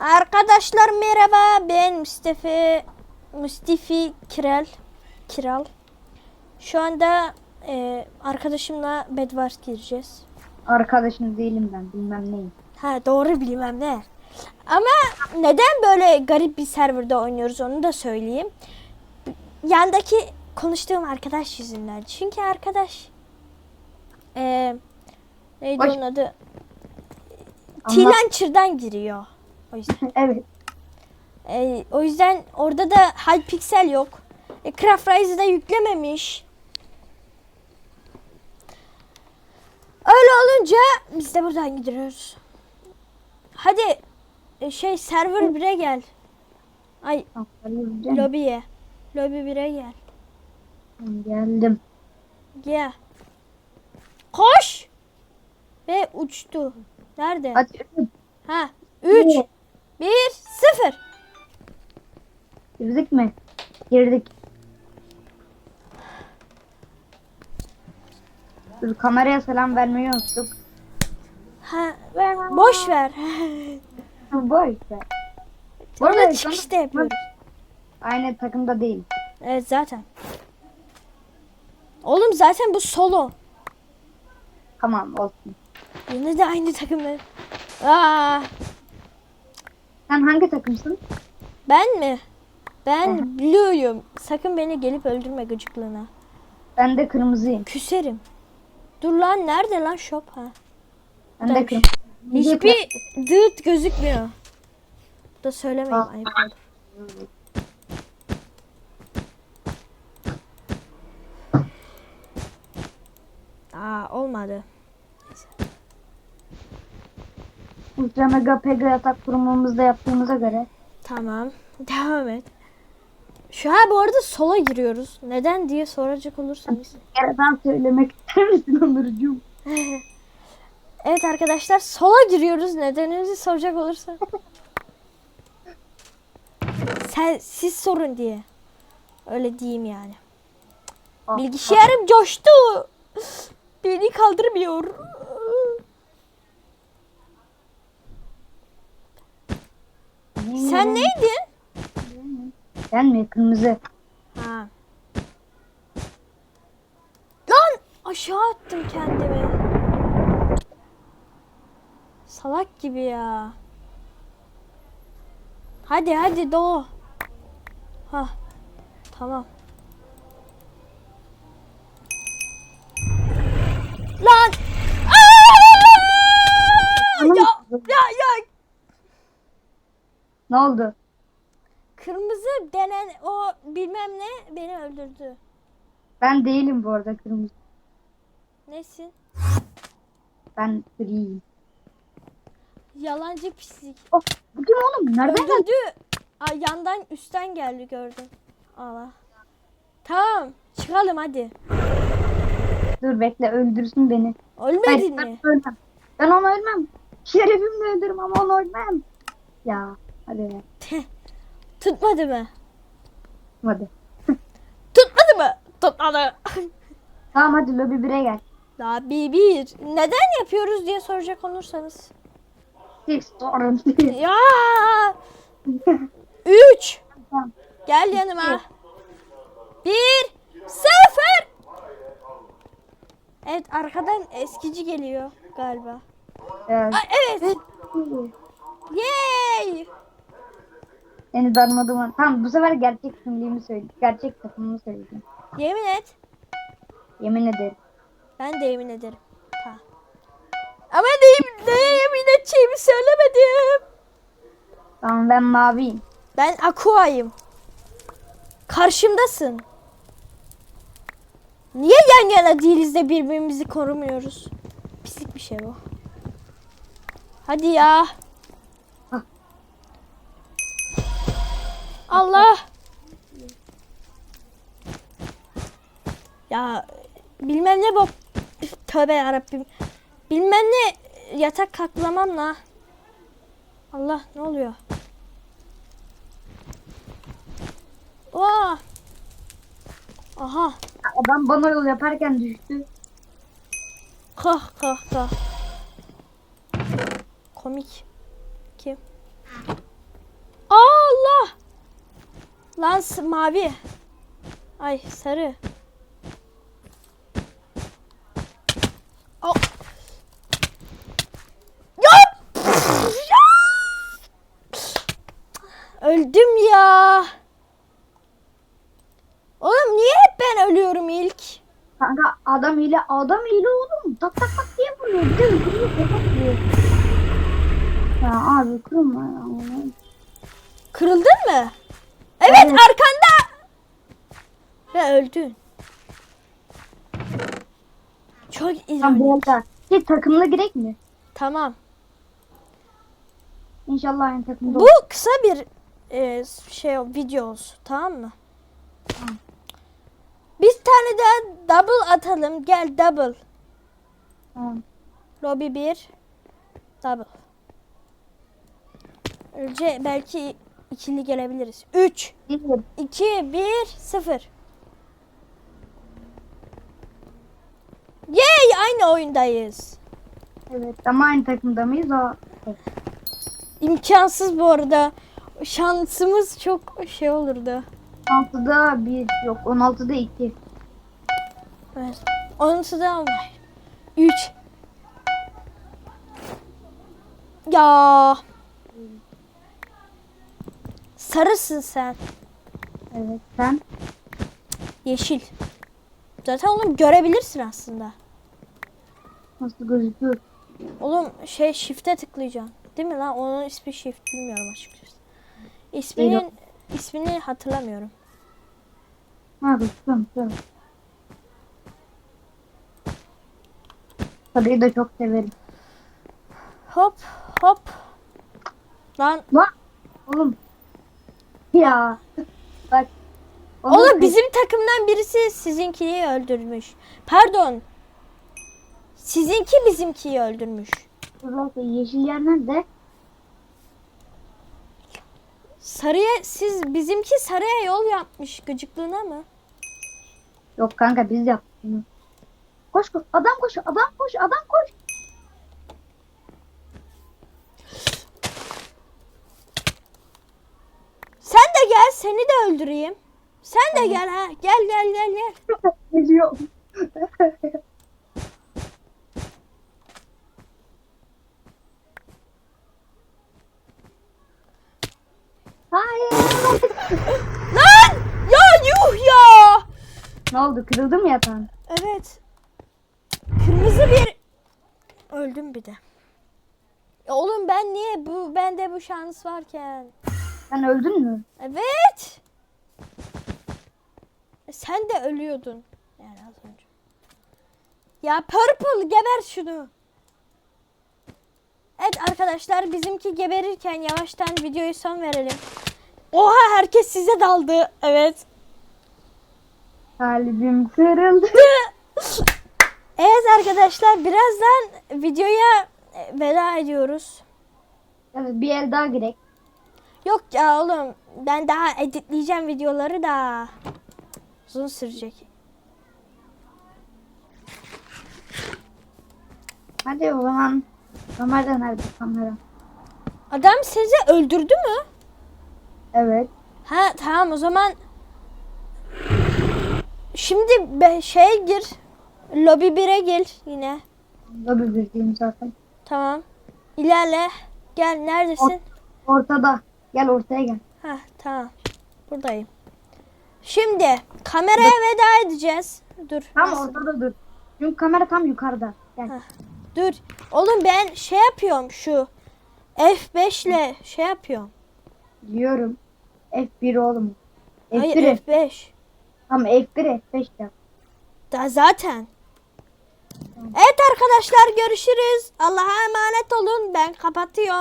Arkadaşlar merhaba. Ben Mustafa Mustafi Kiral. Kiral. Şu anda e, arkadaşımla Bedwars gireceğiz. Arkadaşın değilim ben bilmem neyim. Ha doğru bilmem ne. Ama neden böyle garip bir serverda oynuyoruz onu da söyleyeyim. Yandaki konuştuğum arkadaş yüzünden. Çünkü arkadaş e, neydi Hoş- onun adı? T-Launcher'dan giriyor. O yüzden. Evet. E, o yüzden orada da Hypixel yok. E, Craft Rise'ı da yüklememiş. Öyle olunca biz de buradan gidiyoruz. Hadi e, şey server 1'e gel. Ay lobiye. Lobi 1'e gel. Geldim. Gel. Koş. Ve uçtu. Nerede? Hadi. Ha 3 1 0 Girdik mi? Girdik. Dur kameraya selam vermeyi unuttuk. Ha boş ver. Boş ver. Orada Evet, çıkışta yapıyoruz. Aynı takımda değil. Evet zaten. Oğlum zaten bu solo. Tamam olsun. Yine de aynı takımda. Aa, Sen hangi takımsın? ben mi? Ben Hı. Blue'yum. Sakın beni gelip öldürme gıcıklığına. Ben de kırmızıyım. Küserim. Dur lan nerede lan shop ha? Ben de Buradaymış. kırmızı. Hiçbir dıt gözükmüyor. Da söylemeyin Aa. ayıp olur. Aa olmadı. Ultra Mega Pega yatak kurumumuzda yaptığımıza göre. Tamam. Devam et. Şu an bu arada sola giriyoruz. Neden diye soracak olursanız. Daha söylemek ister misin Onurcuğum? Evet arkadaşlar sola giriyoruz. Nedeninizi soracak olursa. Sen, siz sorun diye. Öyle diyeyim yani. Bilgisayarım coştu. Beni kaldırmıyor. Sen neydin? Ben mi? Kırmızı. Ha. Lan aşağı attım kendimi. Salak gibi ya. Hadi hadi doğu. Ha. Tamam. Ne oldu? Kırmızı denen o bilmem ne beni öldürdü. Ben değilim bu arada kırmızı. Nesin? Ben griyim. Yalancı pislik. Oh, bu kim oğlum? Nereden geldi? Öldürdü. Ay yandan üstten geldi gördüm. Allah. Tamam çıkalım hadi. Dur bekle öldürsün beni. Ölmedin ben mi? ölmem. Ben onu ölmem. Şerefimle öldürürüm ama onu ölmem. Ya hadi Tutmadı mı? hadi. Tutmadı mı? Tutmadı. Tamam hadi lobi 1'e gel. Bir bir. Neden yapıyoruz diye soracak olursanız. Hiç sorun değil. Ya. Üç. Tamam. Gel yanıma. Bir. Sıfır. Evet arkadan eskici geliyor galiba. Evet. Ay, evet. Yay. Seni darmadım. Tamam bu sefer gerçek kimliğimi söyle. Gerçek takımımı söyleyeceğim. Yemin et. Yemin ederim. Ben de yemin ederim. Ha. Ama neyim, neye yemin edeceğimi söylemedim. Tamam ben maviyim. Ben Aqua'yım. Karşımdasın. Niye yan yana değiliz de birbirimizi korumuyoruz? Pislik bir şey bu. Hadi ya. Allah. Ya bilmem ne bu. Tövbe yarabbim. Bilmem ne yatak kaklamamla. Allah ne oluyor? Aa. Aha. Adam bana yol yaparken düştü. Kah kah kah. Komik. Kim? Lan mavi. Ay sarı. O- Ya! Ya! Öldüm ya. Oğlum niye hep ben ölüyorum ilk? Kanka adam hile adam hile oğlum. Tak tak tak diye vuruyor. Bir de öldürüyor. Tak diyor. Ya abi kırılma ya. Kırıldın mı? Evet, Evet. arkanda. Ve öldün. Çok Tamam ironik. arada. Şey takımla girek mi? Tamam. İnşallah aynı takımda Bu olur. kısa bir e, şey video olsun tamam mı? Tamam. Bir tane daha double atalım. Gel double. Tamam. Lobby 1 double. Önce belki ikili gelebiliriz. 3 Bir. 2 1 0 Yay aynı oyundayız. Evet ama aynı takımda mıyız? O. İmkansız bu arada. Şansımız çok şey olurdu. 16'da 1 yok 16'da 2. Evet. Onunsu da var. 3 Ya Sarısın sen. Evet sen. Yeşil. Zaten onu görebilirsin aslında. Nasıl gözüküyor? Oğlum şey shift'e tıklayacaksın. Değil mi lan? Onun ismi shift bilmiyorum açıkçası. İsminin ismini hatırlamıyorum. Ha gözüküyor mu? Sarıyı da çok severim. Hop hop. Lan Lan oğlum. Ya. Bak. oğlum bizim takımdan birisi sizinkiyi öldürmüş. Pardon. Sizinki bizimkiyi öldürmüş. Özellikle yeşil yer nerede? Sarıya siz bizimki sarıya yol yapmış gıcıklığına mı? Yok kanka biz yaptık bunu. Koş koş. Adam koş. Adam koş. Adam koş. Sen de gel seni de öldüreyim. Sen de gel ha. Gel gel gel gel. Geliyor. Hayır. Lan! Ya yuh ya! ne oldu? Kırıldı mı yatağın? Evet. Kırmızı bir öldüm bir de. Ya oğlum ben niye bu bende bu şans varken? Sen öldün mü? Evet. E, Sen de ölüyordun. Yani az önce. Ya Purple geber şunu. Evet arkadaşlar bizimki geberirken yavaştan videoyu son verelim. Oha herkes size daldı. Evet. Kalbim kırıldı. Evet arkadaşlar birazdan videoya e, veda ediyoruz. Evet bir el daha girek. Yok ya oğlum ben daha editleyeceğim videoları da uzun sürecek. Hadi o zaman. Kamera nerede kamera? Adam sizi öldürdü mü? Evet. Ha tamam o zaman şimdi be, şey gir lobi 1'e gel yine. Lobi bildiğim zaten. Tamam. İlerle. Gel neredesin? Ortada. Gel ortaya gel. Ha tamam. Buradayım. Şimdi kameraya veda edeceğiz. Dur. Tam nasıl? ortada dur. Çünkü kamera tam yukarıda. Gel. Ha. Dur. Oğlum ben şey yapıyorum şu F5 ile şey yapıyorum. Biliyorum. F1 oğlum. F1 Hayır F. F5. Tamam F1 F5 yap. Da zaten. Evet arkadaşlar görüşürüz. Allah'a emanet olun. Ben kapatıyorum.